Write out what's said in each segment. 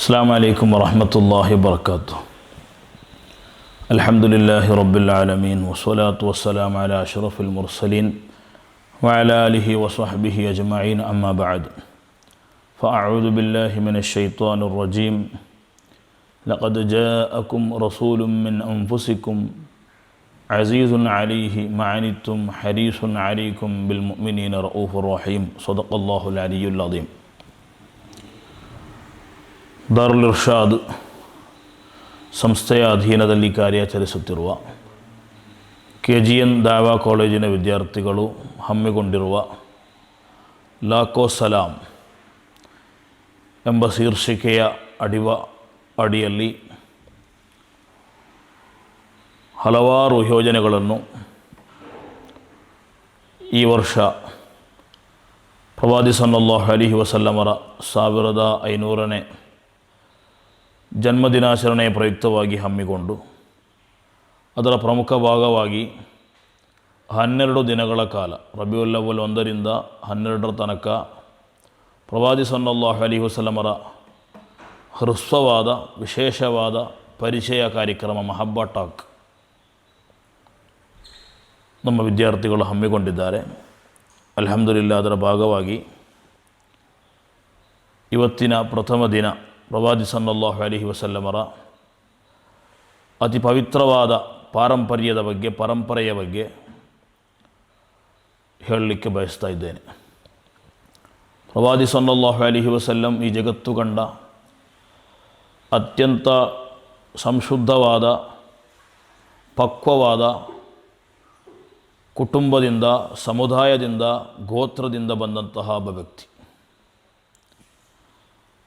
السلام عليكم ورحمة الله وبركاته. الحمد لله رب العالمين والصلاة والسلام على أشرف المرسلين وعلى آله وصحبه أجمعين أما بعد. فأعوذ بالله من الشيطان الرجيم. لقد جاءكم رسول من أنفسكم عزيز عليه ما عنتم حريص عليكم بالمؤمنين رؤوف رحيم. صدق الله العلي العظيم. ದಾರುಲ್ ಇರ್ಷಾದ್ ಸಂಸ್ಥೆಯ ಅಧೀನದಲ್ಲಿ ಕಾರ್ಯಾಚರಿಸುತ್ತಿರುವ ಕೆ ಜಿ ಎನ್ ದಾವಾ ಕಾಲೇಜಿನ ವಿದ್ಯಾರ್ಥಿಗಳು ಹಮ್ಮಿಕೊಂಡಿರುವ ಲಾಕೋ ಸಲಾಂ ಎಂಬ ಶೀರ್ಷಿಕೆಯ ಅಡಿವ ಅಡಿಯಲ್ಲಿ ಹಲವಾರು ಯೋಜನೆಗಳನ್ನು ಈ ವರ್ಷ ಪ್ರವಾದಿ ಸನ್ನಲ್ಲಾಹ್ ಅಲಿಹಿ ವಸಲ್ಲಮರ ಸಾವಿರದ ಐನೂರನೇ ಜನ್ಮದಿನಾಚರಣೆಯ ಪ್ರಯುಕ್ತವಾಗಿ ಹಮ್ಮಿಕೊಂಡು ಅದರ ಪ್ರಮುಖ ಭಾಗವಾಗಿ ಹನ್ನೆರಡು ದಿನಗಳ ಕಾಲ ರಬಿಯುಲ್ಲವಲ್ ಒಂದರಿಂದ ಹನ್ನೆರಡರ ತನಕ ಪ್ರವಾದಿ ಸಲ್ಲಲ್ಲಾಹು ಅಲಿ ಹುಸಲಮರ ಹೃಸ್ವವಾದ ವಿಶೇಷವಾದ ಪರಿಚಯ ಕಾರ್ಯಕ್ರಮ ಮಹಬ್ಬ ಟಾಕ್ ನಮ್ಮ ವಿದ್ಯಾರ್ಥಿಗಳು ಹಮ್ಮಿಕೊಂಡಿದ್ದಾರೆ. ಅಲ್ಹಮ್ದುಲಿಲ್ಲ ಅದರ ಭಾಗವಾಗಿ ಇವತ್ತಿನ ಪ್ರಥಮ ದಿನ ಪ್ರವಾದಿ ಸಲ್ಲಲ್ಲಾಹು ಅಲಿಹಿ ವಸಲ್ಲಮರ ಅತಿ ಪವಿತ್ರವಾದ ಪಾರಂಪರ್ಯದ ಬಗ್ಗೆ, ಪರಂಪರೆಯ ಬಗ್ಗೆ ಹೇಳಲಿಕ್ಕೆ ಬಯಸ್ತಾ ಇದ್ದೇನೆ. ಪ್ರವಾದಿ ಸಲ್ಲಲ್ಲಾಹು ಅಲಿಹಿ ವಸಲ್ಲಂ ಈ ಜಗತ್ತು ಕಂಡ ಅತ್ಯಂತ ಸಂಶುದ್ಧವಾದ, ಪಕ್ವವಾದ ಕುಟುಂಬದಿಂದ, ಸಮುದಾಯದಿಂದ, ಗೋತ್ರದಿಂದ ಬಂದಂತಹ ಒಬ್ಬ ವ್ಯಕ್ತಿ.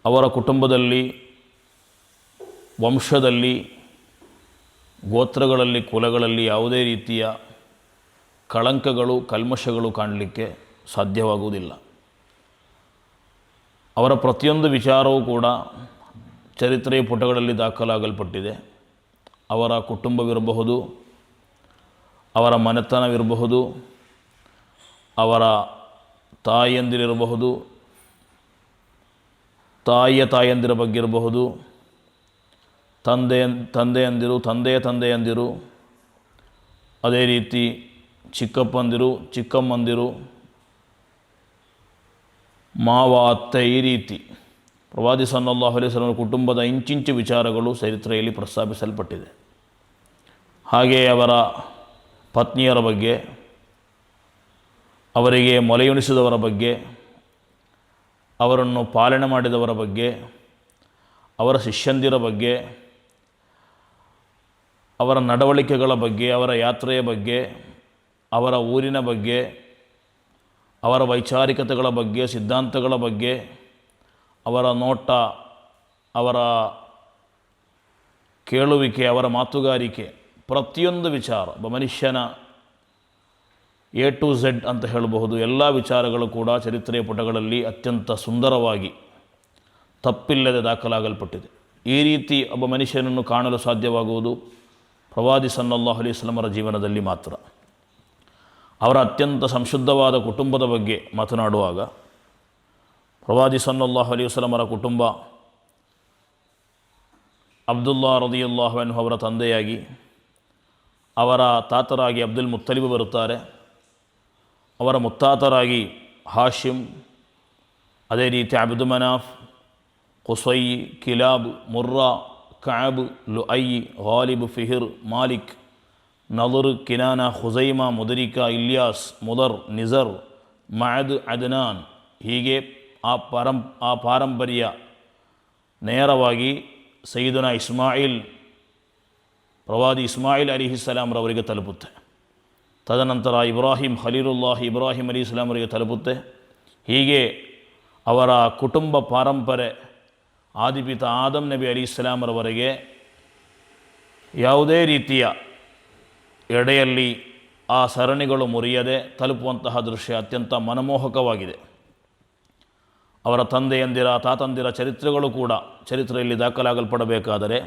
ಅವರ ಕುಟುಂಬದಲ್ಲಿ, ವಂಶದಲ್ಲಿ, ಗೋತ್ರಗಳಲ್ಲಿ, ಕುಲಗಳಲ್ಲಿ ಯಾವುದೇ ರೀತಿಯ ಕಳಂಕಗಳು, ಕಲ್ಮಶಗಳು ಕಾಣಲಿಕ್ಕೆ ಸಾಧ್ಯವಾಗುವುದಿಲ್ಲ. ಅವರ ಪ್ರತಿಯೊಂದು ವಿಚಾರವೂ ಕೂಡ ಚರಿತ್ರೆಯ ಪುಟಗಳಲ್ಲಿ ದಾಖಲಾಗಲ್ಪಟ್ಟಿದೆ. ಅವರ ಕುಟುಂಬವಿರಬಹುದು, ಅವರ ಮನೆತನವಿರಬಹುದು, ಅವರ ತಾಯಿಯಂದಿರಿರಬಹುದು ತಾಯಿಯ ತಾಯಂದಿರ ಬಗ್ಗೆ ಇರಬಹುದು. ತಂದೆಯ ತಂದೆಯಂದಿರು ತಂದೆಯ ತಂದೆಯಂದಿರು. ಅದೇ ರೀತಿ ಚಿಕ್ಕಪ್ಪಂದಿರು, ಚಿಕ್ಕಮ್ಮಂದಿರು. ಮಾವ, ಅತ್ತೆ ಈ ರೀತಿ. ಪ್ರವಾದಿ ಸನ್ನಲ್ಲಾಹು ಅಲೈhi ಕುಟುಂಬದ ಇಂಚಿಂಚು ವಿಚಾರಗಳು ಚರಿತ್ರೆಯಲ್ಲಿ ಪ್ರಸ್ತಾಪಿಸಲ್ಪಟ್ಟಿದೆ. ಹಾಗೆಯೇ ಅವರ ಪತ್ನಿಯರ ಬಗ್ಗೆ, ಅವರಿಗೆ ಮೊಲೆಯುಣಿಸಿದವರ ಬಗ್ಗೆ ಅವರನ್ನು ಪಾಲನೆ ಮಾಡಿದವರ ಬಗ್ಗೆ, ಅವರ ಶಿಷ್ಯಂದಿರ ಬಗ್ಗೆ, ಅವರ ನಡವಳಿಕೆಗಳ ಬಗ್ಗೆ, ಅವರ ಯಾತ್ರೆಯ ಬಗ್ಗೆ, ಅವರ ಊರಿನ ಬಗ್ಗೆ, ಅವರ ವೈಚಾರಿಕತೆಗಳ ಬಗ್ಗೆ, ಸಿದ್ಧಾಂತಗಳ ಬಗ್ಗೆ, ಅವರ ನೋಟ, ಅವರ ಕೇಳುವಿಕೆ, ಅವರ ಮಾತುಗಾರಿಕೆ, ಪ್ರತಿಯೊಂದು ವಿಚಾರ ಒಬ್ಬ ಮನುಷ್ಯನ ಎ ಟು ಝೆಡ್ ಅಂತ ಹೇಳಬಹುದು. ಎಲ್ಲ ವಿಚಾರಗಳು ಕೂಡ ಚರಿತ್ರೆಯ ಪುಟಗಳಲ್ಲಿ ಅತ್ಯಂತ ಸುಂದರವಾಗಿ ತಪ್ಪಿಲ್ಲದೆ ದಾಖಲಾಗಲ್ಪಟ್ಟಿದೆ. ಈ ರೀತಿ ಒಬ್ಬ ಮನುಷ್ಯನನ್ನು ಕಾಣಲು ಸಾಧ್ಯವಾಗುವುದು ಪ್ರವಾದಿ ಸನ್ನಲ್ಲಾಹು ಅಲಿ ವಸಲ್ಲಮರ ಜೀವನದಲ್ಲಿ ಮಾತ್ರ. ಅವರ ಅತ್ಯಂತ ಸಂಶುದ್ಧವಾದ ಕುಟುಂಬದ ಬಗ್ಗೆ ಮಾತನಾಡುವಾಗ ಪ್ರವಾದಿ ಸನ್ನಲ್ಲಾಹು ಅಲಿ ವಸಲ್ಲಮರ ಕುಟುಂಬ ಅಬ್ದುಲ್ಲಾ ರದಿಯುಲ್ಲಾಹ್ ಅವರ ತಂದೆಯಾಗಿ ಅವರ ತಾತರಾಗಿ ಅಬ್ದುಲ್ ಮುತ್ತಲಿಬ್ ಬರುತ್ತಾರೆ. ಅವರ ಮುತ್ತಾತರಾಗಿ ಹಾಶಿಮ್ ಅದೇ ರೀತಿ Abdu Manaf Qusai Kilab Murrah Kaab Luay Ghalib Fihr Malik Nadr Kinana Khuzaima Mudrika Ilyas Mudar Nizar Maad Adnan ಹೀಗೆ ಆ ಪರಂ ಆ ಪಾರಂಪರ್ಯ ನೇರವಾಗಿ ಸೈದುನ ಇಸ್ಮಾಯಿಲ್ ಪ್ರವಾದಿ ಇಸ್ಮಾಯಿಲ್ ಅಲಿಹಿಸ್ಸಲಾಮ್ರವರಿಗೆ ತಲುಪುತ್ತೆ ತದನಂತರ ಇಬ್ರಾಹಿಂ ಖಲೀಲುಲ್ಲಾಹ್ ಇಬ್ರಾಹಿಂ ಅಲಿ ಇಸ್ಲಾಮರಿಗೆ ತಲುಪುತ್ತೆ. ಹೀಗೆ ಅವರ ಕುಟುಂಬ ಪಾರಂಪರೆ ಆದಿಪಿತ ಆದಮ್ ನಬಿ ಅಲಿ ಇಸ್ಲಾಮರವರೆಗೆ ಯಾವುದೇ ರೀತಿಯ ಎಡೆಯಲ್ಲಿ ಆ ಸರಣಿಗಳು ಮುರಿಯದೆ ತಲುಪುವಂತಹ ದೃಶ್ಯ ಅತ್ಯಂತ ಮನಮೋಹಕವಾಗಿದೆ. ಅವರ ತಂದೆಯಂದಿರ ತಾತಂದಿರ ಚರಿತ್ರೆಗಳು ಕೂಡ ಚರಿತ್ರೆಯಲ್ಲಿ ದಾಖಲಾಗಲ್ಪಡಬೇಕಾದರೆ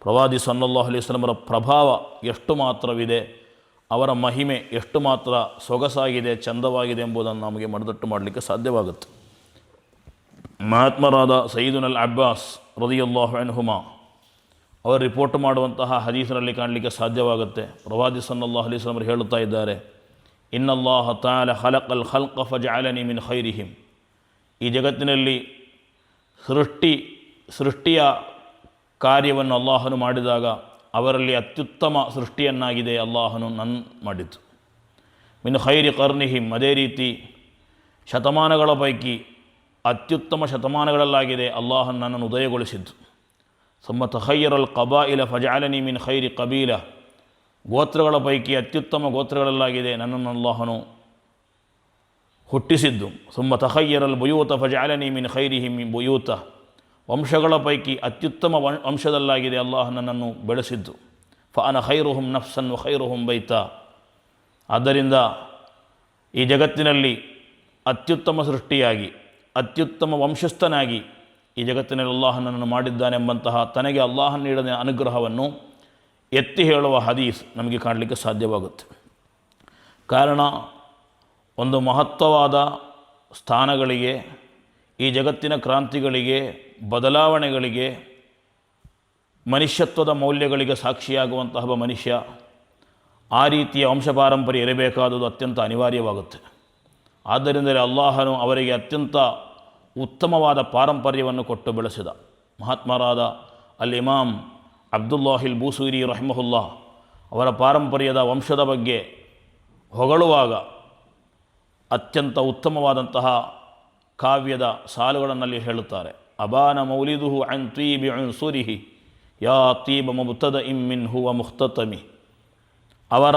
ಪ್ರವಾದಿ ಸೊನ್ನಲ್ಲಾಹ್ ಅಲಿ ಇಸ್ಲಾಮರ ಪ್ರಭಾವ ಎಷ್ಟು ಮಾತ್ರವಿದೆ ಅವರ ಮಹಿಮೆ ಎಷ್ಟು ಮಾತ್ರ ಸೊಗಸಾಗಿದೆ, ಚಂದವಾಗಿದೆ ಎಂಬುದನ್ನು ನಮಗೆ ಮನದಟ್ಟು ಮಾಡಲಿಕ್ಕೆ ಸಾಧ್ಯವಾಗುತ್ತೆ. ಮಹಾತ್ಮರಾದ ಸೈದುನಲ್ ಅಬ್ಬಾಸ್ ರದಿಯಲ್ಲಾಹು ಅನ್ಹುಮಾ ಅವರು ರಿಪೋರ್ಟ್ ಮಾಡುವಂತಹ ಹದೀಸರಲ್ಲಿ ಕಾಣಲಿಕ್ಕೆ ಸಾಧ್ಯವಾಗುತ್ತೆ. ಪ್ರವಾದಿ ಸನ್ನಲ್ಲಾಹ್ ಅವರು ಹೇಳುತ್ತಾ ಇದ್ದಾರೆ, ಇನ್ನಲ್ಲಾಹ ತಾಲ ಹಲಕಲ್ ಖಲ್ಕ ಫಜಅಲನಿ ಮಿನ್ ಹೈರಿಹಿಮ್ ಈ ಜಗತ್ತಿನಲ್ಲಿ ಸೃಷ್ಟಿ, ಸೃಷ್ಟಿಯ ಕಾರ್ಯವನ್ನು ಅಲ್ಲಾಹನು ಮಾಡಿದಾಗ ಅವರಲ್ಲಿ ಅತ್ಯುತ್ತಮ ಸೃಷ್ಟಿಯನ್ನಾಗಿದೆ ಅಲ್ಲಾಹನು ನನ್ನ ಮಾಡಿತು ಮಿನ್ ಖೈರಿ ಕರ್ನಿಹಿಂ ಅದೇ ರೀತಿ ಶತಮಾನಗಳ ಪೈಕಿ ಅತ್ಯುತ್ತಮ ಶತಮಾನಗಳಲ್ಲಾಗಿದೆ ಅಲ್ಲಾಹನ್ ನನ್ನನ್ನು ಉದಯಗೊಳಿಸಿದ್ದು. ಸುಮ್ಮ ಕಬಾ ಇಲ ಫಜಾಲನಿ ಮಿನ್ ಖೈರಿ ಕಬೀಲ. ಗೋತ್ರಗಳ ಪೈಕಿ ಅತ್ಯುತ್ತಮ ಗೋತ್ರಗಳಲ್ಲಾಗಿದೆ ನನ್ನನ್ನು ಅಲ್ಲಾಹನು ಹುಟ್ಟಿಸಿದ್ದು. ಸುಮ್ಮ ತಹಯ್ಯರಲ್ ಬುಯೂತ ಫಜಾಲನಿ ಮಿನ್ ಖೈರಿ ಹಿಮ್ ಬುಯೂತ. ವಂಶಗಳ ಪೈಕಿ ಅತ್ಯುತ್ತಮ ವಂಶ ವಂಶದಲ್ಲಾಗಿದೆ ಅಲ್ಲಾಹ ನನ್ನನ್ನು ಬೆಳೆಸಿದ್ದು. ಫಾನ ಖೈರುಹುಂ ನಫ್ಸನ್ ವ ಖೈರುಹುಂ ಬೈತ. ಆದ್ದರಿಂದ ಈ ಜಗತ್ತಿನಲ್ಲಿ ಅತ್ಯುತ್ತಮ ಸೃಷ್ಟಿಯಾಗಿ, ಅತ್ಯುತ್ತಮ ವಂಶಸ್ಥನಾಗಿ ಈ ಜಗತ್ತಿನಲ್ಲಿ ಅಲ್ಲಾಹ ನನ್ನನ್ನು ಮಾಡಿದ್ದಾನೆಂಬಂತಹ ತನಗೆ ನೀಡಿದ ಅನುಗ್ರಹವನ್ನು ಎತ್ತಿ ಹೇಳುವ ಹದೀಸ್ ನಮಗೆ ಕಾಣಲಿಕ್ಕೆ ಸಾಧ್ಯವಾಗುತ್ತೆ. ಕಾರಣ, ಒಂದು ಮಹತ್ವವಾದ ಸ್ಥಾನಗಳಿಗೆ, ಈ ಜಗತ್ತಿನ ಕ್ರಾಂತಿಗಳಿಗೆ ಬದಲಾವಣೆಗಳಿಗೆ, ಮನುಷ್ಯತ್ವದ ಮೌಲ್ಯಗಳಿಗೆ ಸಾಕ್ಷಿಯಾಗುವಂತಹ ಮನುಷ್ಯ ಆ ರೀತಿಯ ವಂಶಪಾರಂಪರ್ಯ ಇರಬೇಕಾದುದು ಅತ್ಯಂತ ಅನಿವಾರ್ಯವಾಗುತ್ತೆ. ಆದ್ದರಿಂದಲೇ ಅಲ್ಲಾಹನು ಅವರಿಗೆ ಅತ್ಯಂತ ಉತ್ತಮವಾದ ಪಾರಂಪರ್ಯವನ್ನು ಕೊಟ್ಟು ಬೆಳೆಸಿದ. ಮಹಾತ್ಮರಾದ ಅಲ್ ಇಮಾಮ್ ಅಬ್ದುಲ್ಲಾಹಿಲ್ ಬೂಸೂರಿ ರಹಮಹುಲ್ಲಾ ಅವರ ಪಾರಂಪರ್ಯದ ವಂಶದ ಬಗ್ಗೆ ಹೊಗಳುವಾಗ ಅತ್ಯಂತ ಉತ್ತಮವಾದಂತಹ ಕಾವ್ಯದ ಸಾಲುಗಳನ್ನಲ್ಲಿ ಹೇಳುತ್ತಾರೆ. ಅಬಾನ ಮೌಲಿದುಹು ಅನ್ ತೀಬಿ ಸುರಿಹಿ ಯಾ ತೀಬ ಮುಬ್ತದ ಇಮ್ಮಿನ್ ಹುವ ಮುಖ್ತತಮಿ ಅವರ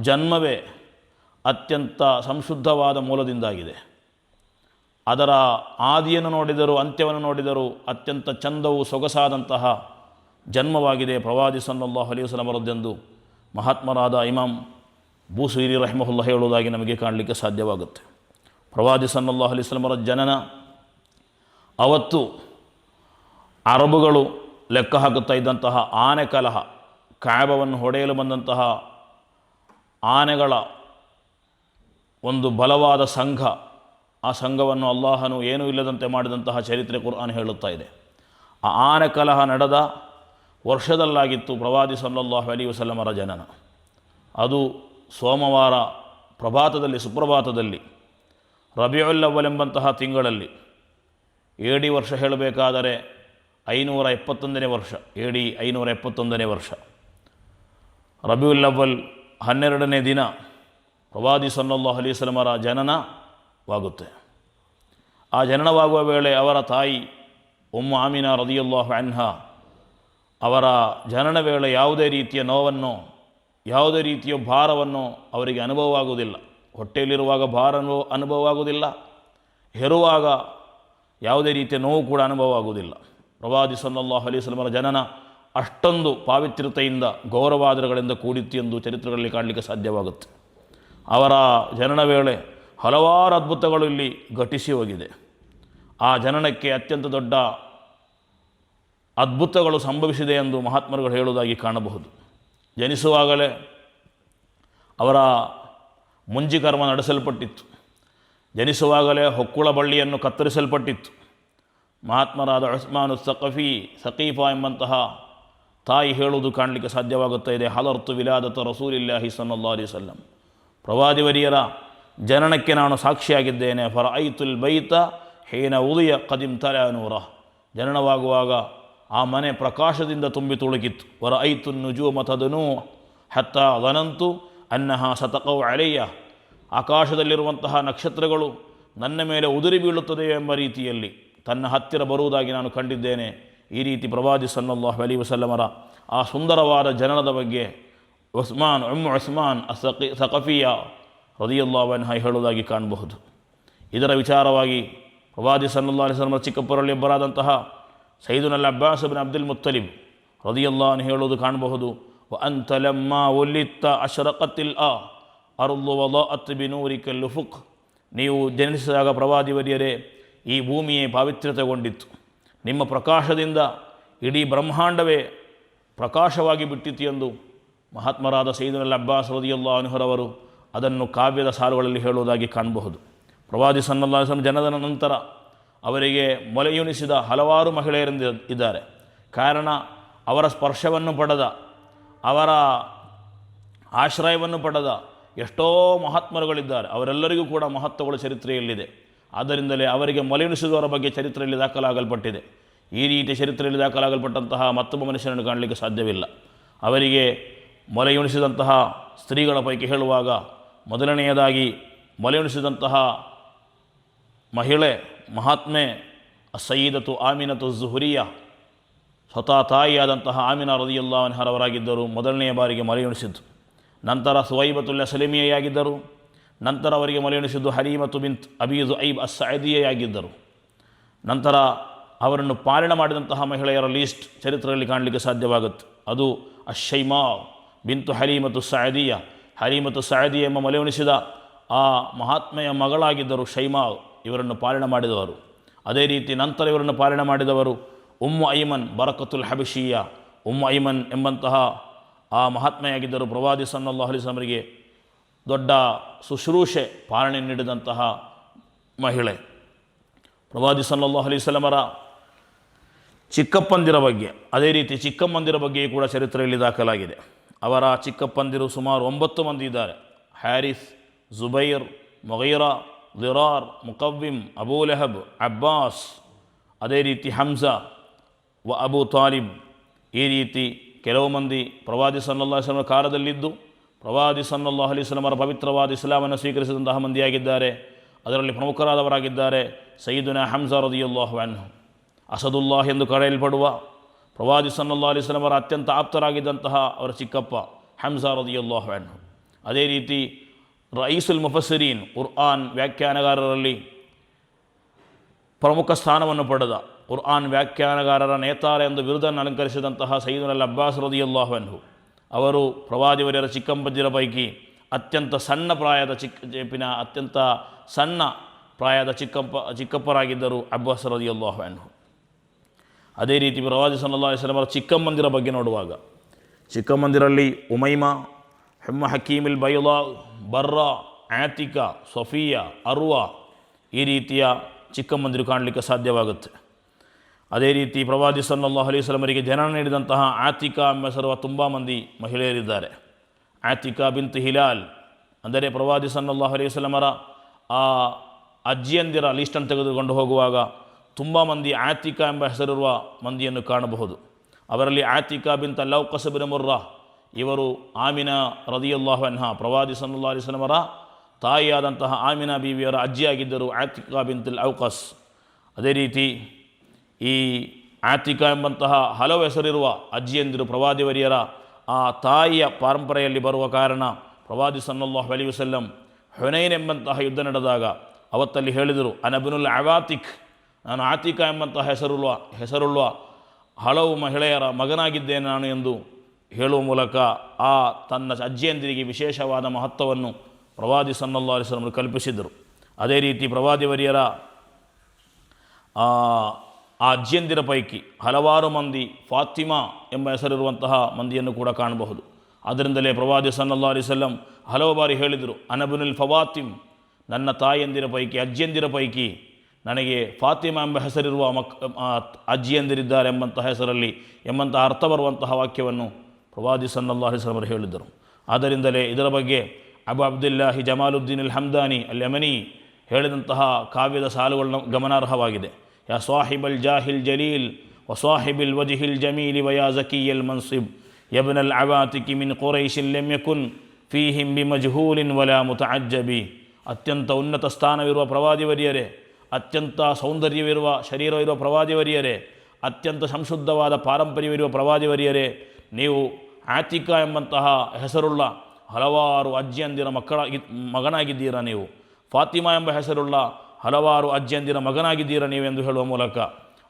ಜನ್ಮವೇ ಅತ್ಯಂತ ಸಂಶುದ್ಧವಾದ ಮೂಲದಿಂದಾಗಿದೆ. ಅದರ ಆದಿಯನ್ನು ನೋಡಿದರೂ ಅಂತ್ಯವನ್ನು ನೋಡಿದರೂ ಅತ್ಯಂತ ಚಂದವು ಸೊಗಸಾದಂತಹ ಜನ್ಮವಾಗಿದೆ ಪ್ರವಾದಿ ಸಲ್ಲಲ್ಲಾಹು ಅಲೈಹಿ ವಸಲಮರದ್ದೆಂದು ಮಹಾತ್ಮರಾದ ಇಮಾಮ್ ಭೂಸೂರಿ ರಹಮಹುಲ್ಲಾ ಹೇಳುವುದಾಗಿ ನಮಗೆ ಕಾಣಲಿಕ್ಕೆ ಸಾಧ್ಯವಾಗುತ್ತೆ. ಪ್ರವಾದಿ ಸಲ್ಲಲ್ಲಾಹು ಅಲೈಹಿ ವಸಲ್ಲಮರ ಜನನ ಅವತ್ತು ಅರಬುಗಳು ಲೆಕ್ಕ ಹಾಕುತ್ತಾ ಇದ್ದಂತಹ ಆನೆ ಕಲಹ, ಕಾಯಬವನ್ನು ಹೊಡೆಯಲು ಬಂದಂತಹ ಆನೆಗಳ ಒಂದು ಬಲವಾದ ಸಂಘ, ಆ ಸಂಘವನ್ನು ಅಲ್ಲಾಹನು ಏನೂ ಇಲ್ಲದಂತೆ ಮಾಡಿದಂತಹ ಚರಿತ್ರೆ ಕುರ್ಆನ್ ಹೇಳುತ್ತಾ ಇದೆ. ಆ ಆನೆ ಕಲಹ ನಡೆದ ವರ್ಷದಲ್ಲಾಗಿತ್ತು ಪ್ರವಾದಿ ಸಲ್ಲಲ್ಲಾಹು ಅಲಿ ವಸಲ್ಲಮರ ಜನನ. ಅದು ಸೋಮವಾರ ಪ್ರಭಾತದಲ್ಲಿ, ಸುಪ್ರಭಾತದಲ್ಲಿ ರಬಿಯುಲ್ಲವಲೆಂಬಂತಹ ತಿಂಗಳಲ್ಲಿ ಏಡಿ ವರ್ಷ ಹೇಳಬೇಕಾದರೆ ಐನೂರ ಎಪ್ಪತ್ತೊಂದನೇ ವರ್ಷ ಏಡಿ ಐನೂರ ಎಪ್ಪತ್ತೊಂದನೇ ವರ್ಷ. ರಬಿಯುಲ್ಲವಲ್ ಹನ್ನೆರಡನೇ ದಿನ ಪ್ರವಾದಿ ಸಲ್ಲಲ್ಲಾಹು ಅಲಿ ವಸಲ್ಲಮರ ಜನನವಾಗುತ್ತೆ. ಆ ಜನನವಾಗುವ ವೇಳೆ ಅವರ ತಾಯಿ ಉಮ್ಮ ಆಮಿನ ರದಿಯುಲ್ಲಾಹು ಅನ್ಹಾ ಅವರ ಜನನ ವೇಳೆ ಯಾವುದೇ ರೀತಿಯ ನೋವನ್ನು, ಯಾವುದೇ ರೀತಿಯ ಭಾರವನ್ನು ಅವರಿಗೆ ಅನುಭವವಾಗುವುದಿಲ್ಲ. ಹೊಟ್ಟೆಯಲ್ಲಿರುವಾಗ ಭಾರ ಅನುಭವ ಅನುಭವವಾಗುವುದಿಲ್ಲ. ಹೆರುವಾಗ ಯಾವುದೇ ರೀತಿಯ ನೋವು ಕೂಡ ಅನುಭವ ಆಗುವುದಿಲ್ಲ. ಪ್ರವಾದಿ ಸಲ್ಲಲ್ಲಾಹು ಅಲೈಹಿ ಸ್ವಲ್ಮರ ಜನನ ಅಷ್ಟೊಂದು ಪಾವಿತ್ರ್ಯತೆಯಿಂದ, ಗೌರವಾದರಗಳಿಂದ ಕೂಡಿತ್ತು ಎಂದು ಚರಿತ್ರೆಗಳಲ್ಲಿ ಕಾಣಲಿಕ್ಕೆ ಸಾಧ್ಯವಾಗುತ್ತೆ. ಅವರ ಜನನ ವೇಳೆ ಹಲವಾರು ಅದ್ಭುತಗಳು ಇಲ್ಲಿ ಘಟಿಸಿ ಹೋಗಿದೆ. ಆ ಜನನಕ್ಕೆ ಅತ್ಯಂತ ದೊಡ್ಡ ಅದ್ಭುತಗಳು ಸಂಭವಿಸಿದೆ ಎಂದು ಮಹಾತ್ಮರುಗಳು ಹೇಳುವುದಾಗಿ ಕಾಣಬಹುದು. ಜನಿಸುವಾಗಲೇ ಅವರ ಮುಂಜಿಕರ್ಮ ನಡೆಸಲ್ಪಟ್ಟಿತ್ತು. ಜನಿಸುವಾಗಲೇ ಹೊಕ್ಕುಳ ಬಳ್ಳಿಯನ್ನು ಕತ್ತರಿಸಲ್ಪಟ್ಟಿತ್ತು. ಮಹಾತ್ಮರಾದ ಉಸ್ಮಾನು ಸಕಫಿ ಸಕೀಫಾ ಎಂಬಂತಹ ತಾಯಿ ಹೇಳುವುದು ಕಾಣಲಿಕ್ಕೆ ಸಾಧ್ಯವಾಗುತ್ತಾ ಇದೆ. ಹಲರ್ತು ವಿಲಾದತ ರಸೂಲಿಲ್ಲಾಹಿ ಸಲ್ಲಾ ಅಲಿ ಸಲ್ಲಂ ಪ್ರವಾದಿವರಿಯರ ಜನನಕ್ಕೆ ನಾನು ಸಾಕ್ಷಿಯಾಗಿದ್ದೇನೆ. ಫರ ಐತುಲ್ ಬೈತ ಹೇನ ಉದಯ ಕದಿಂ ತಲಾನೂರ ಜನನವಾಗುವಾಗ ಆ ಮನೆ ಪ್ರಕಾಶದಿಂದ ತುಂಬಿ ತುಳುಕಿತ್ತು. ವರ ಐತು ನುಜು ಮತದನೂ ಹತ್ತ ವನಂತು ಅನ್ನಹ ಸತಕವು ಅಳೆಯ ಆಕಾಶದಲ್ಲಿರುವಂತಹ ನಕ್ಷತ್ರಗಳು ನನ್ನ ಮೇಲೆ ಉದುರಿ ಬೀಳುತ್ತದೆ ಎಂಬ ರೀತಿಯಲ್ಲಿ ತನ್ನ ಹತ್ತಿರ ಬರುವುದಾಗಿ ನಾನು ಕಂಡಿದ್ದೇನೆ. ಈ ರೀತಿ ಪ್ರವಾದಿ ಸಲ್ಲಲ್ಲಾಹು ಅಲಿ ವಸಲ್ಲಮರ ಆ ಸುಂದರವಾದ ಜನನದ ಬಗ್ಗೆ ಉಸ್ಮಾನ್ ಉಮ್ ಉಸ್ಮಾನ್ ಸಕಿ ಸಕಫಿಯ ರದಿಯಲ್ಲಾವನ್ಹ ಹೇಳುವುದಾಗಿ ಕಾಣಬಹುದು. ಇದರ ವಿಚಾರವಾಗಿ ಪ್ರವಾದಿ ಸಲ್ಲಾ ಅಲಿಸ್ಲಮರ ಚಿಕ್ಕಪ್ಪರಲ್ಲಿಬ್ಬರಾದಂತಹ ಸೈದುನಲ್ ಅಬ್ಬಾಸ್ ಬಿನ್ ಅಬ್ದುಲ್ ಮುತ್ತಲಿಬ್ ರದಿಯಲ್ಲಾನ್ ಹೇಳುವುದು ಕಾಣಬಹುದು. ಅಂತಲಮ್ಮ ಒಲ್ಲಿತ್ತ ಅಶರಕತ್ತಿಲ್ ಆ ಅರುಲ್ಲು ವಲ ಅತ್ ಬಿನೂರಿ ಕಲ್ಲುಫುಕ್ ನೀವು ಜನಿಸಿದಾಗ ಪ್ರವಾದಿವರಿಯರೇ, ಈ ಭೂಮಿಯೇ ಪಾವಿತ್ರ್ಯತೆಗೊಂಡಿತ್ತು. ನಿಮ್ಮ ಪ್ರಕಾಶದಿಂದ ಇಡೀ ಬ್ರಹ್ಮಾಂಡವೇ ಪ್ರಕಾಶವಾಗಿ ಬಿಟ್ಟಿತ್ತು ಎಂದು ಮಹಾತ್ಮರಾದ ಸೈದನಲ್ ಅಬ್ಬಾಸ್ ರದಿಯಲ್ಲ ಅನುಹರವರು ಅದನ್ನು ಕಾವ್ಯದ ಸಾಲುಗಳಲ್ಲಿ ಹೇಳುವುದಾಗಿ ಕಾಣಬಹುದು. ಪ್ರವಾದಿ ಸನ್ನಲ್ಲಾಹಂ ಜನದ ನಂತರ ಅವರಿಗೆ ಮೊಲೆಯುಣಿಸಿದ ಹಲವಾರು ಮಹಿಳೆಯರಿಂದ ಇದ್ದಾರೆ. ಕಾರಣ, ಅವರ ಸ್ಪರ್ಶವನ್ನು ಪಡೆದ, ಅವರ ಆಶ್ರಯವನ್ನು ಪಡೆದ ಎಷ್ಟೋ ಮಹಾತ್ಮರುಗಳಿದ್ದಾರೆ. ಅವರೆಲ್ಲರಿಗೂ ಕೂಡ ಮಹತ್ವಗಳು ಚರಿತ್ರೆಯಲ್ಲಿದೆ. ಆದ್ದರಿಂದಲೇ ಅವರಿಗೆ ಮೊಲೆಯುಣಿಸಿದವರ ಬಗ್ಗೆ ಚರಿತ್ರೆಯಲ್ಲಿ ದಾಖಲಾಗಲ್ಪಟ್ಟಿದೆ. ಈ ರೀತಿ ಚರಿತ್ರೆಯಲ್ಲಿ ದಾಖಲಾಗಲ್ಪಟ್ಟಂತಹ ಮತ್ತೊಬ್ಬ ಮನುಷ್ಯನನ್ನು ಕಾಣಲಿಕ್ಕೆ ಸಾಧ್ಯವಿಲ್ಲ. ಅವರಿಗೆ ಮೊಲೆಯುಣಿಸಿದಂತಹ ಸ್ತ್ರೀಗಳ ಪೈಕಿ ಹೇಳುವಾಗ ಮೊದಲನೆಯದಾಗಿ ಮೊಲೆಯುಣಿಸಿದಂತಹ ಮಹಿಳೆ ಮಹಾತ್ಮೆ ಸಯೀದತು ಆಮಿನತು ಝುಹುರಿಯ, ಸ್ವತಃ ತಾಯಿಯಾದಂತಹ ಆಮಿನ ಅವರಾಗಿದ್ದರು ಮೊದಲನೆಯ ಬಾರಿಗೆ ಮಲೆಯುಣಿಸಿದ್ದು ನಂತರ ಸುವೈಬತುಲ್ಯ ಸಲಿಮಿಯಾಗಿದ್ದರು ನಂತರ ಅವರಿಗೆ ಮಲೆಯುಣಿಸಿದ್ದು ಹಲೀಮತು ಬಿಂತ್ ಅಬೀದು ಐಬ್ ಅಸ್ಸಾಯದಿಯಾಗಿದ್ದರು ನಂತರ ಅವರನ್ನು ಪಾಲನೆ ಮಾಡಿದಂತಹ ಮಹಿಳೆಯರ ಲೀಸ್ಟ್ ಚರಿತ್ರೆಯಲ್ಲಿ ಕಾಣಲಿಕ್ಕೆ ಸಾಧ್ಯವಾಗುತ್ತೆ. ಅದು ಅಶೈಮಾ ಬಿಂತು ಹಲೀಮತು ಸಾಯದಿಯ ಹಲೀಮತು ಸಾಯದಿಯ ಎಂಬ ಮಲೆಯುಣಿಸಿದ ಆ ಮಹಾತ್ಮೆಯ ಮಗಳಾಗಿದ್ದರು ಶೈಮಾ. ಇವರನ್ನು ಪಾಲನೆ ಮಾಡಿದವರು. ಅದೇ ರೀತಿ ನಂತರ ಇವರನ್ನು ಪಾಲನೆ ಮಾಡಿದವರು ಉಮ್ಮು ಐಮನ್ ಬರಕತುಲ್ ಹಬಿಷಿಯ ಉಮ್ಮು ಐಮನ್ ಎಂಬಂತಹ ಆ ಮಹಾತ್ಮೆಯಾಗಿದ್ದರು ಪ್ರವಾದಿ ಸನ್ನಲ್ಲಾ ಅಲಿಸ್ಲಾಮರಿಗೆ ದೊಡ್ಡ ಶುಶ್ರೂಷೆ, ಪಾಲನೆ ನೀಡಿದಂತಹ ಮಹಿಳೆ. ಪ್ರವಾದಿ ಸಲ್ಲಲ್ಲಾಹು ಅಲೈಹಿ ವಸಲ್ಲಮರ ಚಿಕ್ಕಪ್ಪಂದಿರ ಬಗ್ಗೆ, ಅದೇ ರೀತಿ ಚಿಕ್ಕಮ್ಮಂದಿರ ಬಗ್ಗೆಯೂ ಕೂಡ ಚರಿತ್ರೆಯಲ್ಲಿ ದಾಖಲಾಗಿದೆ. ಅವರ ಚಿಕ್ಕಪ್ಪಂದಿರು ಸುಮಾರು ಒಂಬತ್ತು ಮಂದಿ ಇದ್ದಾರೆ. Haris Zubair, Mughira Dirar Muqawwim, Abu Lahab, Abbas, ಅದೇ ರೀತಿ ಹಮ್ಜಾ ವ ಅಬೂ ತಾಲಿಬ್, ಈ ರೀತಿ ಕೆಲವು ಮಂದಿ ಪ್ರವಾದಿ ಅಲೈಹಿ ವಸಲ್ಲಮರ ಕಾಲದಲ್ಲಿದ್ದು, ಪ್ರವಾದಿ ಸನ್ನಲ್ಲಾ ಅಲಿಸ್ಲಾಮರ ಪವಿತ್ರವಾದ ಇಸ್ಲಾಮನ್ನು ಸ್ವೀಕರಿಸಿದಂತಹ ಮಂದಿಯಾಗಿದ್ದಾರೆ. ಅದರಲ್ಲಿ ಪ್ರಮುಖರಾದವರಾಗಿದ್ದಾರೆ ಸೈದುನ ಹಮ್ಜಾ ರದಿಯುಲ್ಲಾಹು ಅನ್ಹು. ಅಸದುಲ್ಲಾಹ್ ಎಂದು ಕರೆಯಲ್ಪಡುವ ಪ್ರವಾದಿ ಸನ್ನಲ್ಲಾ ಅಲೈಹಿ ಅವರ ಅತ್ಯಂತ ಆಪ್ತರಾಗಿದ್ದಂತಹ ಅವರ ಚಿಕ್ಕಪ್ಪ ಹಮ್ಜಾ ರದಿಯುಲ್ಲಾಹು ಅನ್ಹು. ಅದೇ ರೀತಿ ರಯೀಸುಲ್ ಮುಫಸರೀನ್ ಉರ್ಆನ್ ವ್ಯಾಖ್ಯಾನಗಾರರಲ್ಲಿ ಪ್ರಮುಖ ಸ್ಥಾನವನ್ನು ಪಡೆದ ಕುರ್ಆನ್ ವ್ಯಾಖ್ಯಾನಗಾರರ ನೇತಾರ ಎಂದು ವಿರುದನ್ನು ಅಲಂಕರಿಸಿದಂತಹ ಸೈದುನಲ್ ಅಬ್ಬಾಸ್ ರದಿಯಲ್ಲಾಹು ಅನ್ಹು ಅವರು ಪ್ರವಾದಿವರ್ಯರ ಚಿಕ್ಕಂಬಜ್ಜಿರ ಪೈಕಿ ಅತ್ಯಂತ ಸಣ್ಣ ಪ್ರಾಯದ ಚಿಕ್ಕ ಜೇಪಿನ ಅತ್ಯಂತ ಸಣ್ಣ ಪ್ರಾಯದ ಚಿಕ್ಕಪ್ಪ ಚಿಕ್ಕಪ್ಪರಾಗಿದ್ದರು ಅಬ್ಬಾಸ್ ರದಿಯಲ್ಲಾಹು ಅನ್ಹು ಅದೇ ರೀತಿ ಪ್ರವಾದಿ ಸಲ್ಲಾ ಅಲಿಸ್ಲಮರ ಚಿಕ್ಕಮ್ಮಂದಿರ ಬಗ್ಗೆ ನೋಡುವಾಗ ಚಿಕ್ಕಮ್ಮಂದಿರಲ್ಲಿ ಉಮೈಮಾ ಹೆಮ್ಮ ಹಕೀಮಿಲ್ ಬೈಲಾ ಬರ್ರಾ ಆತಿಕಾ ಸೊಫಿಯಾ ಅರ್ವಾ ಈ ರೀತಿಯ ಚಿಕ್ಕಮ್ಮಂದಿರು ಕಾಣಲಿಕ್ಕೆ ಸಾಧ್ಯವಾಗುತ್ತೆ ಅದೇ ರೀತಿ ಪ್ರವಾದಿ ಸಲ್ಲಲ್ಲಾಹು ಅಲೈಹಿ ವಸಲ್ಲಮರಿಗೆ ಜನನ ನೀಡಿದಂತಹ ಆತಿಕಾ ಎಂಬ ಹೆಸರುವ ತುಂಬ ಮಂದಿ ಮಹಿಳೆಯರಿದ್ದಾರೆ. ಆತಿಕಾ ಬಿಂತ್ ಹಿಲಾಲ್ ಅಂದರೆ ಪ್ರವಾದಿ ಸಲ್ಲಾಹ್ ಸ್ವಲಮರ ಆ ಅಜ್ಜಿಯಂದಿರ ಲೀಸ್ಟನ್ನು ತೆಗೆದುಕೊಂಡು ಹೋಗುವಾಗ ತುಂಬ ಮಂದಿ ಆತಿಕಾ ಎಂಬ ಹೆಸರಿರುವ ಮಂದಿಯನ್ನು ಕಾಣಬಹುದು. ಅವರಲ್ಲಿ ಆತಿಕಾ ಬಿಂತ ಲೌಕಸ ಬಿನ್ ಮುರ್ರಾ, ಇವರು ಆಮಿನ ರದಿಯಲ್ಲಾಹು ಅನ್ಹಾ, ಪ್ರವಾದಿ ಸಲ್ಲಾ ಸ್ವಲಮರ ತಾಯಿಯಾದಂತಹ ಆಮಿನಾ ಬೀವಿಯರ ಅಜ್ಜಿಯಾಗಿದ್ದರು ಆತಿಕಾ ಬಿಂತಲ್ ಔಕಸ್ ಅದೇ ರೀತಿ ಈ ಆತಿಕಾ ಎಂಬಂತಹ ಹಲವು ಹೆಸರಿರುವ ಅಜ್ಜಿಯಂದಿರು ಪ್ರವಾದಿವರಿಯರ ಆ ತಾಯಿಯ ಪರಂಪರೆಯಲ್ಲಿ ಬರುವ ಕಾರಣ ಪ್ರವಾದಿ ಸನ್ನಲ್ಲಾಹ್ ಅಲಿ ವಸಲ್ಲಂ ಹೊನೈನ್ ಎಂಬಂತಹ ಯುದ್ಧ ನಡೆದಾಗ ಅವತ್ತಲ್ಲಿ ಹೇಳಿದರು ಅನಬಿನುಲ್ ಅವಾತಿಕ್. ನಾನು ಆತಿಕಾ ಎಂಬಂತಹ ಹೆಸರುಳ್ಳ ಹೆಸರುಳ್ಳ ಹಲವು ಮಹಿಳೆಯರ ಮಗನಾಗಿದ್ದೇನೆ ನಾನು ಎಂದು ಹೇಳುವ ಮೂಲಕ ಆ ತನ್ನ ಅಜ್ಜಿಯಂದಿರಿಗೆ ವಿಶೇಷವಾದ ಮಹತ್ವವನ್ನು ಪ್ರವಾದಿ ಸನ್ನಲ್ಲಾ ಅಲಿಸ್ಲಮರು ಕಲ್ಪಿಸಿದರು. ಅದೇ ರೀತಿ ಪ್ರವಾದಿವರಿಯರ ಆ ಅಜ್ಜಿಯಂದಿರ ಪೈಕಿ ಹಲವಾರು ಮಂದಿ ಫಾತಿಮಾ ಎಂಬ ಹೆಸರಿರುವಂತಹ ಮಂದಿಯನ್ನು ಕೂಡ ಕಾಣಬಹುದು. ಅದರಿಂದಲೇ ಪ್ರವಾದಿ ಸನ್ನಲ್ಲಾ ಅಲಿಸಲ್ಲಂ ಹಲವು ಬಾರಿ ಹೇಳಿದರು, ಅನಬುನಿಲ್ ಫವಾತಿಮ್, ನನ್ನ ತಾಯಿಯಂದಿರ ಪೈಕಿ, ಅಜ್ಜಿಯಂದಿರ ಪೈಕಿ ನನಗೆ ಫಾತಿಮಾ ಎಂಬ ಹೆಸರಿರುವ ಮಕ್ ಅಜ್ಜಿಯಂದಿರಿದ್ದಾರೆ ಎಂಬಂತಹ ಹೆಸರಲ್ಲಿ ಎಂಬಂತಹ ಅರ್ಥ ಬರುವಂತಹ ವಾಕ್ಯವನ್ನು ಪ್ರವಾದಿ ಸನ್ನಲ್ಲಾ ಅಲಿಸ್ಲಮರು ಹೇಳಿದರು. ಆದ್ದರಿಂದಲೇ ಇದರ ಬಗ್ಗೆ ಅಬು ಅಬ್ದುಲ್ಲಾಹಿ ಜಮಾಲುದ್ದೀನ್ ಅಲ್ ಹಮ್ದಾನಿ ಅಲ್ ಯಮನಿ ಹೇಳಿದಂತಹ ಕಾವ್ಯದ ಸಾಲುಗಳು ಗಮನಾರ್ಹವಾಗಿದೆ. ಯಾ ಸಾಹಿಬಲ್ ಜಾಹಿಲ್ ಜಲೀಲ್ ವಸಾಹಿಬಿಲ್ ವಜಿಹಿಲ್ ಜಮೀಲಿ ವಯಾ ಜಕೀಯಲ್ ಮನ್ಸಿಬ್ ಯಬ್ನಲ್ ಅವಾತಿಕಿ ಮಿನ್ ಕೊರೈಶಿಲ್ قريش لم يكن فيهم ಮಜ್ಹೂಲಿನ್ ವಲಾ ಮುತಅಜ್ಜಬಿ ಅತ್ಯಂತ ಉನ್ನತ ಸ್ಥಾನವಿರುವ ಪ್ರವಾದಿವರಿಯರೇ ಅತ್ಯಂತ ಸೌಂದರ್ಯವಿರುವ ಶರೀರವಿರುವ ಪ್ರವಾದಿವರಿಯರೇ ಅತ್ಯಂತ ಸಂಶುದ್ಧವಾದ ಪಾರಂಪರ್ಯವಿರುವ ಪ್ರವಾದಿವರಿಯರೇ ನೀವು ಆತಿಕ ಎಂಬಂತಹ ಹೆಸರುಳ್ಳ ಹಲವಾರು ಅಜ್ಜಿಯಂದಿರ ಮಕ್ಕಳಾಗಿ ಮಗನಾಗಿದ್ದೀರಾ ನೀವು. ಫಾತಿಮಾ ಎಂಬ ಹೆಸರುಳ್ಳ ಹಲವಾರು ಅಜ್ಜಂದಿರ ಮಗನಾಗಿದ್ದೀರ ನೀವೆಂದು ಹೇಳುವ ಮೂಲಕ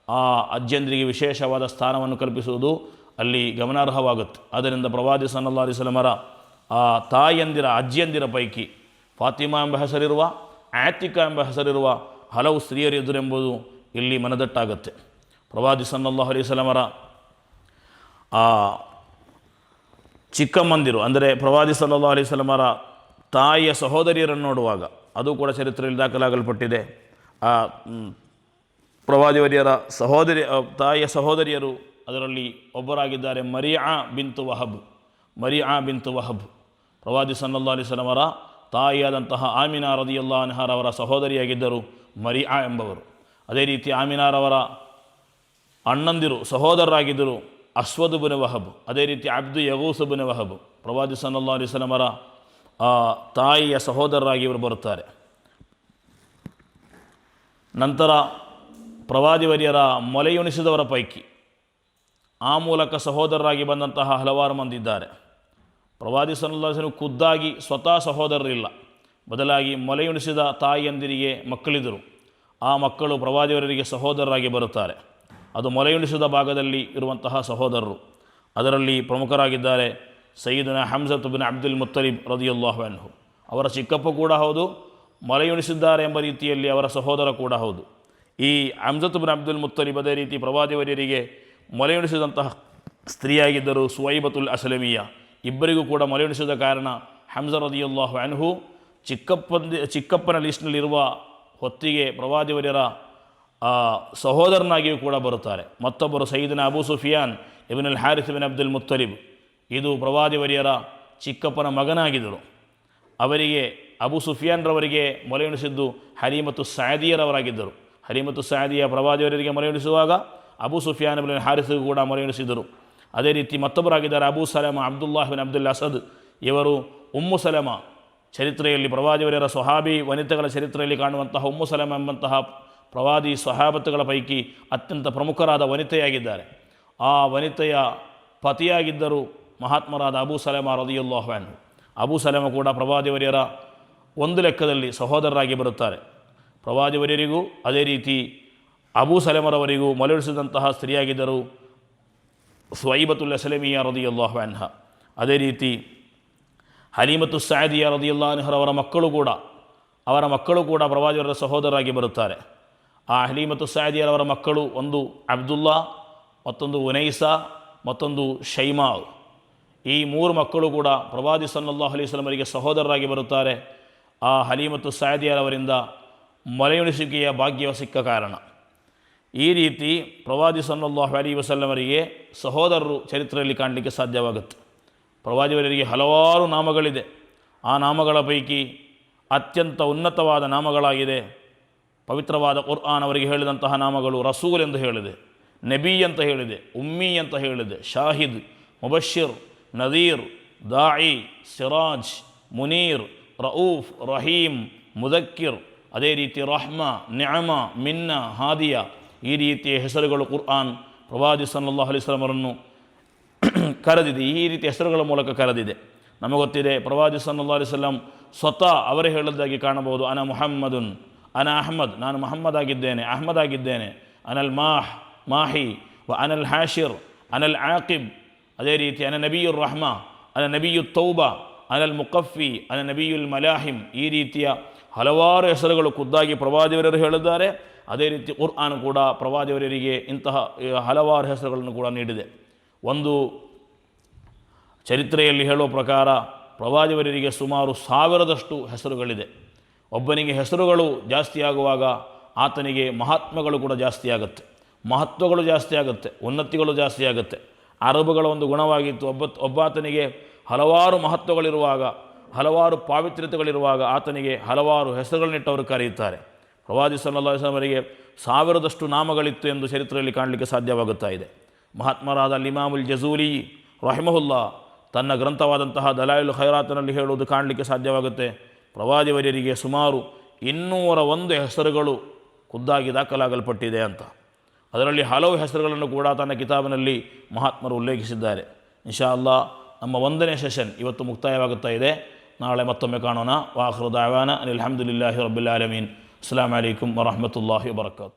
ಆ ಅಜ್ಜಂದಿರಿಗೆ ವಿಶೇಷವಾದ ಸ್ಥಾನವನ್ನು ಕಲ್ಪಿಸುವುದು ಅಲ್ಲಿ ಗಮನಾರ್ಹವಾಗುತ್ತೆ. ಅದರಿಂದ ಪ್ರವಾದಿ ಸನ್ನಲ್ಲಾ ಅಲಿಸ್ಲಮರ ಆ ತಾಯಿಯಂದಿರ ಅಜ್ಜಿಯಂದಿರ ಪೈಕಿ ಫಾತಿಮಾ ಎಂಬ ಹೆಸರಿರುವ, ಆತಿಕಾ ಎಂಬ ಹೆಸರಿರುವ ಹಲವು ಸ್ತ್ರೀಯರಿದ್ದರೆಂಬುದು ಇಲ್ಲಿ ಮನದಟ್ಟಾಗುತ್ತೆ. ಪ್ರವಾದಿ ಸನ್ನಲ್ಲಾಹು ಸಲಮರ ಆ ಚಿಕ್ಕಮ್ಮಂದಿರು, ಅಂದರೆ ಪ್ರವಾದಿ ಸಲ್ಲಾ ಸಲಮರ ತಾಯಿಯ ಸಹೋದರಿಯರನ್ನು ನೋಡುವಾಗ ಅದು ಕೂಡ ಚರಿತ್ರೆಯಲ್ಲಿ ದಾಖಲಾಗಲ್ಪಟ್ಟಿದೆ. ಆ ಪ್ರವಾದಿವರಿಯರ ಸಹೋದರಿ ತಾಯಿಯ ಸಹೋದರಿಯರು ಅದರಲ್ಲಿ ಒಬ್ಬರಾಗಿದ್ದಾರೆ, ಮರಿಯಾ ಬಿಂತು ವಹಬ್. ಮರಿಯಾ ಬಿಂತು ವಹಬ್. ಪ್ರವಾದಿ ಸಲ್ಲಾ ಅಲಿಸ್ಲಮರ ತಾಯಿಯಾದಂತಹ ಆಮಿನಾ ರದಿಯಲ್ಲಾ ಅನ್ಹಾರವರ ಸಹೋದರಿಯಾಗಿದ್ದರು ಮರಿಯಾ ಎಂಬವರು. ಅದೇ ರೀತಿ ಆಮಿನಾರವರ ಅಣ್ಣಂದಿರು, ಸಹೋದರರಾಗಿದ್ದರು ಅಸ್ವದ್ ಬುನೆ ವಹಬ್. ಅದೇ ರೀತಿ ಅಬ್ದು ಯಗೂಸ್ ಬುನೆ ವಹಬ್. ಪ್ರವಾದಿ ಸಲ್ಲಾ ಅಲಿಸ್ಲಮರ ಆ ತಾಯಿಯ ಸಹೋದರರಾಗಿ ಇವರು ಬರುತ್ತಾರೆ. ನಂತರ ಪ್ರವಾದಿವರ್ಯರ ಮೊಲೆಯುಣಿಸಿದವರ ಪೈಕಿ ಆ ಮೂಲಕ ಸಹೋದರರಾಗಿ ಬಂದಂತಹ ಹಲವಾರು ಮಂದಿ ಇದ್ದಾರೆ. ಪ್ರವಾದಿ ಸಲ್ಲಲ್ಲಾಹು ಖುದ್ದಾಗಿ ಸ್ವತಃ ಸಹೋದರರಿಲ್ಲ. ಬದಲಾಗಿ ಮೊಲೆಯುಣಿಸಿದ ತಾಯಿಯಂದಿರಿಗೆ ಮಕ್ಕಳಿದ್ದರು. ಆ ಮಕ್ಕಳು ಪ್ರವಾದಿವರರಿಗೆ ಸಹೋದರರಾಗಿ ಬರುತ್ತಾರೆ. ಅದು ಮೊಲೆಯುಣಿಸಿದ ಭಾಗದಲ್ಲಿ ಇರುವಂತಹ ಸಹೋದರರು. ಅದರಲ್ಲಿ ಪ್ರಮುಖರಾಗಿದ್ದಾರೆ ಸಯ್ಯದನ ಹಮ್ಜತ್ ಬಿನ್ ಅಬ್ದುಲ್ ಮುತ್ತಲಿಬ್ ರದಿಯುಲ್ಲಾಹು ಅನ್ಹು. ಅವರ ಚಿಕ್ಕಪ್ಪ ಕೂಡ ಹೌದು, ಮಲೆಯುಣಿಸಿದ್ದಾರೆ ಎಂಬ ರೀತಿಯಲ್ಲಿ ಅವರ ಸಹೋದರ ಕೂಡ ಹೌದು. ಈ ಹಮ್ಜತ್ ಬಿನ್ ಅಬ್ದುಲ್ ಮುತ್ತಲಿಬ್ ಅದೇ ರೀತಿ ಪ್ರವಾದಿವರ್ಯರಿಗೆ ಮಲೆಯುಣಿಸಿದಂತಹ ಸ್ತ್ರೀಯಾಗಿದ್ದರು ಸುವೈಬತುಲ್ ಅಸಲಮಿಯ. ಇಬ್ಬರಿಗೂ ಕೂಡ ಮಲೆಯುಣಿಸಿದ ಕಾರಣ ಹಂಸ ರದಿಯುಲ್ಲಾಹು ಅನ್ಹು ಚಿಕ್ಕಪ್ಪ ಚಿಕ್ಕಪ್ಪನ ಲಿಸ್ಟ್ನಲ್ಲಿರುವ ಹೊತ್ತಿಗೆ ಪ್ರವಾದಿವರ್ಯರ ಸಹೋದರನಾಗಿಯೂ ಕೂಡ ಬರುತ್ತಾರೆ. ಮತ್ತೊಬ್ಬರು ಸೈದಿನ ಅಬು ಸುಫಿಯಾನ್ ಇಬಿನ್ ಅಲ್ ಹಾರಿಸ್ ಬಿನ್ ಅಬ್ದುಲ್ ಮುತ್ತಲಿಬ್. ಇದು ಪ್ರವಾದಿವರ್ಯರ ಚಿಕ್ಕಪ್ಪನ ಮಗನಾಗಿದ್ದರು. ಅವರಿಗೆ ಅಬು ಸುಫಿಯಾನ್ರವರಿಗೆ ಮೊಲೆಯುಣಿಸಿದ್ದು ಹರಿಮತ್ತು ಸಾದಿಯರವರಾಗಿದ್ದರು. ಹರಿಮತ್ತು ಸಾಯದಿಯ ಪ್ರವಾದಿಯವರಿಗೆ ಮೊಲೆಯುಣಿಸುವಾಗ ಅಬು ಸುಫಿಯಾನ್ ಬಿನ್ ಹಾರಿಸಿಗೂ ಕೂಡ ಮೊಲೆಯುಣಿಸಿದರು. ಅದೇ ರೀತಿ ಮತ್ತೊಬ್ಬರಾಗಿದ್ದಾರೆ Abu Salama bin Abdul Asad. ಇವರು ಉಮ್ಮು ಸಲಮ ಚರಿತ್ರೆಯಲ್ಲಿ ಪ್ರವಾದಿಯವರ ಸ್ವಹಾಬಿ ವನಿತೆಗಳ ಚರಿತ್ರೆಯಲ್ಲಿ ಕಾಣುವಂತಹ ಉಮ್ಮು ಸಲಮ ಎಂಬಂತಹ ಪ್ರವಾದಿ ಸ್ವಹಾಬತ್ತುಗಳ ಪೈಕಿ ಅತ್ಯಂತ ಪ್ರಮುಖರಾದ ವನಿತೆಯಾಗಿದ್ದಾರೆ. ಆ ವನಿತೆಯ ಪತಿಯಾಗಿದ್ದರು ಮಹಾತ್ಮರಾದ ಅಬೂ ಸಲಮ ರದಿಯುಲ್ಲಾಹ್ವಾನ್ ಅಬೂ ಸಲೇಮ ಕೂಡ ಪ್ರವಾದಿವರ್ಯರ ಒಂದು ಲೆಕ್ಕದಲ್ಲಿ ಸಹೋದರರಾಗಿ ಬರುತ್ತಾರೆ ಪ್ರವಾದಿವರ್ಯರಿಗೂ ಅದೇ ರೀತಿ ಅಬೂ ಸಲೇಮರವರಿಗೂ ಮಲಳಿಸಿದಂತಹ ಸ್ತ್ರೀಯಾಗಿದ್ದರು ಸ್ವೈಬತುಲ್ ಸಲೇಮಿಯಾ ರದಿಯುಲ್ಲಾಹ್ವಾನ್ಹ ಅದೇ ರೀತಿ ಹಲೀಮತ್ತು ಸಾಯದಿಯ ರದಿಯುಲ್ಲಾ ನೆಹರವರ ಮಕ್ಕಳು ಕೂಡ ಅವರ ಮಕ್ಕಳು ಕೂಡ ಪ್ರವಾದಿಯವರ ಸಹೋದರರಾಗಿ ಬರುತ್ತಾರೆ ಆ ಹಲೀಮತ್ತು ಸಾಯದಿಯರವರ ಮಕ್ಕಳು ಒಂದು ಅಬ್ದುಲ್ಲಾ ಮತ್ತೊಂದು ಉನೈಸಾ ಮತ್ತೊಂದು ಶೈಮಾ ಈ ಮೂರು ಮಕ್ಕಳು ಕೂಡ ಪ್ರವಾದಿ ಸಲ್ಲಲ್ಲಾಹು ಅಲೈಹಿ ವಸಲ್ಲಮರಿಗೆ ಸಹೋದರರಾಗಿ ಬರುತ್ತಾರೆ. ಆ ಹಲೀಮತು ಸಾಯದಿಯರವರಿಂದ ಮಲೆಯುಣಿಸುವಿಕೆಯ ಭಾಗ್ಯವ ಸಿಕ್ಕ ಕಾರಣ. ಈ ರೀತಿ ಪ್ರವಾದಿ ಸಲ್ಲಲ್ಲಾಹು ವಸಲ್ಲಂ ವಸಲ್ಲಮರಿಗೆ ಸಹೋದರರು ಚರಿತ್ರೆಯಲ್ಲಿ ಕಾಣಲಿಕ್ಕೆ ಸಾಧ್ಯವಾಗುತ್ತೆ. ಪ್ರವಾದಿವರಿಗೆ ಹಲವಾರು ನಾಮಗಳಿದೆ. ಆ ನಾಮಗಳ ಪೈಕಿ ಅತ್ಯಂತ ಉನ್ನತವಾದ ನಾಮಗಳಾಗಿದೆ. ಪವಿತ್ರವಾದ ಕುರ್ಆನ್ ಅವರಿಗೆ ಹೇಳಿದಂತಹ ನಾಮಗಳು ರಸೂಲ್ ಎಂದು ಹೇಳಿದೆ. ನಬಿ ಅಂತ ಹೇಳಿದೆ. ಉಮ್ಮಿ ಅಂತ ಹೇಳಿದೆ. ಶಾಹಿದ್ ಮುಬಶಿರ್ ನದೀರ್, ದಾಯಿ, ಸಿರಾಜ್, ಮುನೀರ್, ರೌಫ್ ರಹೀಮ್ ಮುದಕ್ಕಿರ್, ಅದೇ ರೀತಿ ರಹ್ಮ ನ್ಯಾಮ ಮಿನ್ನ, ಹಾದಿಯ ಈ ರೀತಿಯ ಹೆಸರುಗಳು ಕುರ್ಆನ್ ಪ್ರವಾದಿ ಸಲ್ಲಲ್ಲಾಹು ಅಲೈಹಿ ವಸಲ್ಲಮರನ್ನು ಕರೆದಿದೆ. ಈ ರೀತಿ ಹೆಸರುಗಳ ಮೂಲಕ ಕರೆದಿದೆ. ನಮಗೆ ಗೊತ್ತಿದೆ, ಪ್ರವಾದಿ ಸಲ್ಲಾ ಅಲಿಸ್ಲಾಂ ಸ್ವತಃ ಅವರೇ ಹೇಳಿದ್ದಾಗಿ ಕಾಣಬಹುದು. ಅನ ಮುಹಮ್ಮದುನ್, ಅನ ಅಹ್ಮದ್, ನಾನು ಮೊಹಮ್ಮದ್ ಆಗಿದ್ದೇನೆ, ಅಹ್ಮದ್ ಆಗಿದ್ದೇನೆ. ಅನಲ್ ಮಾಹ್, ಮಾಹಿ, ವ ಅನಲ್ ಹಾಶಿರ್, ಅನಲ್ ಆಕಿಬ್ ಅದೇ ರೀತಿ ಅನ ನಬಿಯುರ್ ರಹ್ಮ, ಅನ ನಬಿಯು ತೌಬಾ, ಅನಲ್ ಮುಕಫಿ ಅನ ನಬಿಯುಲ್ ಮಲಾಹಿಂ ಈ ರೀತಿಯ ಹಲವಾರು ಹೆಸರುಗಳು ಖುದ್ದಾಗಿ ಪ್ರವಾದಿವರರು ಹೇಳಿದ್ದಾರೆ. ಅದೇ ರೀತಿ ಕುರ್ಆನ್ ಕೂಡ ಪ್ರವಾದಿಯವರಿಗೆ ಇಂತಹ ಹಲವಾರು ಹೆಸರುಗಳನ್ನು ಕೂಡ ನೀಡಿದೆ. ಒಂದು ಚರಿತ್ರೆಯಲ್ಲಿ ಹೇಳುವ ಪ್ರಕಾರ ಪ್ರವಾದಿವರಿಗೆ ಸುಮಾರು ಸಾವಿರದಷ್ಟು ಹೆಸರುಗಳಿದೆ. ಒಬ್ಬನಿಗೆ ಹೆಸರುಗಳು ಜಾಸ್ತಿಯಾಗುವಾಗ ಆತನಿಗೆ ಮಹಾತ್ಮಗಳು ಕೂಡ ಜಾಸ್ತಿ ಆಗುತ್ತೆ. ಮಹತ್ವಗಳು ಜಾಸ್ತಿ ಆಗುತ್ತೆ. ಉನ್ನತಿಗಳು ಜಾಸ್ತಿ ಆಗುತ್ತೆ. ಅರಬುಗಳ ಒಂದು ಗುಣವಾಗಿತ್ತು. ಒಬ್ಬ ಒಬ್ಬಾತನಿಗೆ ಹಲವಾರು ಮಹತ್ವಗಳಿರುವಾಗ, ಹಲವಾರು ಪಾವಿತ್ರ್ಯತೆಗಳಿರುವಾಗ ಆತನಿಗೆ ಹಲವಾರು ಹೆಸರುಗಳನ್ನಿಟ್ಟವರು ಕರೆಯುತ್ತಾರೆ. ಪ್ರವಾದಿ ಅವರಿಗೆ ಸಾವಿರದಷ್ಟು ನಾಮಗಳಿತ್ತು ಎಂದು ಚರಿತ್ರೆಯಲ್ಲಿ ಕಾಣಲಿಕ್ಕೆ ಸಾಧ್ಯವಾಗುತ್ತಾ ಇದೆ. ಮಹಾತ್ಮರಾದ ಲಿಮಾಮುಲ್ ಜಜೂಲಿ ರಹಿಮಹುಲ್ಲಾ ತನ್ನ ಗ್ರಂಥವಾದಂತಹ ದಲಾಯಿಲ್ ಖೈರಾತನಲ್ಲಿ ಹೇಳುವುದು ಕಾಣಲಿಕ್ಕೆ ಸಾಧ್ಯವಾಗುತ್ತೆ. ಪ್ರವಾದಿವರ್ಯರಿಗೆ ಸುಮಾರು ಇನ್ನೂರ ಒಂದು ಹೆಸರುಗಳು ಖುದ್ದಾಗಿ ದಾಖಲಾಗಲ್ಪಟ್ಟಿದೆ ಅಂತ. ಅದರಲ್ಲಿ ಹಲವು ಹೆಸರುಗಳನ್ನು ಕೂಡ ತನ್ನ ಕಿತಾಬಿನಲ್ಲಿ ಮಹಾತ್ಮರು ಉಲ್ಲೇಖಿಸಿದ್ದಾರೆ. ಇನ್ಶಾ ಅಲ್ಲಾ ನಮ್ಮ ಒಂದನೇ ಸೆಷನ್ ಇವತ್ತು ಮುಕ್ತಾಯವಾಗುತ್ತಾ ಇದೆ. ನಾಳೆ ಮತ್ತೊಮ್ಮೆ ಕಾಣೋಣ. ವಾಹೃದಾವಾನ ಅನಿಲ್ ಅಹಮದುಲ್ಲಾಹಿ ರಬ್ಬಿಲ್ ಆಲಮೀನ್. ಅಸ್ಲಾಂ ವಲೈಕುಮ್ ವರಹಮತುಲ್ಲಾಹಿ ವಬರಕಾತು.